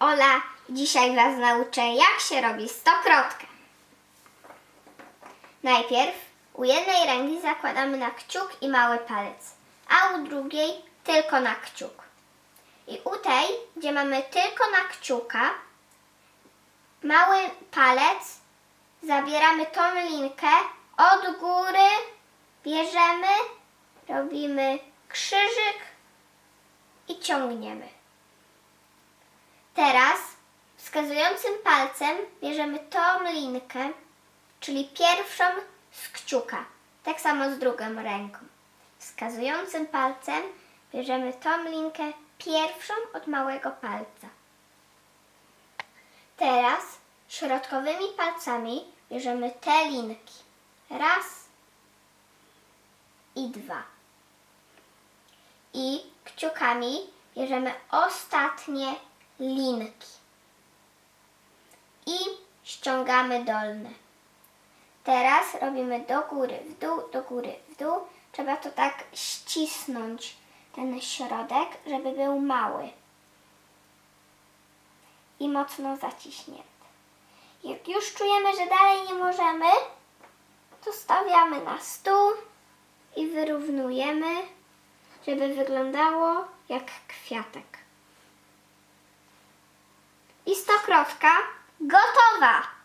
Ola. Dzisiaj Was nauczę, jak się robi stokrotkę. Najpierw u jednej ręki zakładamy na kciuk i mały palec, a u drugiej tylko na kciuk. I u tej, gdzie mamy tylko na kciuka, mały palec, zabieramy tą linkę od góry, bierzemy, robimy krzyżyk i ciągniemy. Teraz wskazującym palcem bierzemy tą linkę, czyli pierwszą z kciuka. Tak samo z drugą ręką. Wskazującym palcem bierzemy tą linkę pierwszą od małego palca. Teraz środkowymi palcami bierzemy te linki. Raz i dwa. I kciukami bierzemy ostatnie linki. I ściągamy dolne. Teraz robimy do góry, w dół, do góry, w dół. Trzeba to tak ścisnąć, ten środek, żeby był mały i mocno zaciśnięty. Jak już czujemy, że dalej nie możemy, to stawiamy na stół i wyrównujemy, żeby wyglądało jak kwiatek. I stokrotka gotowa!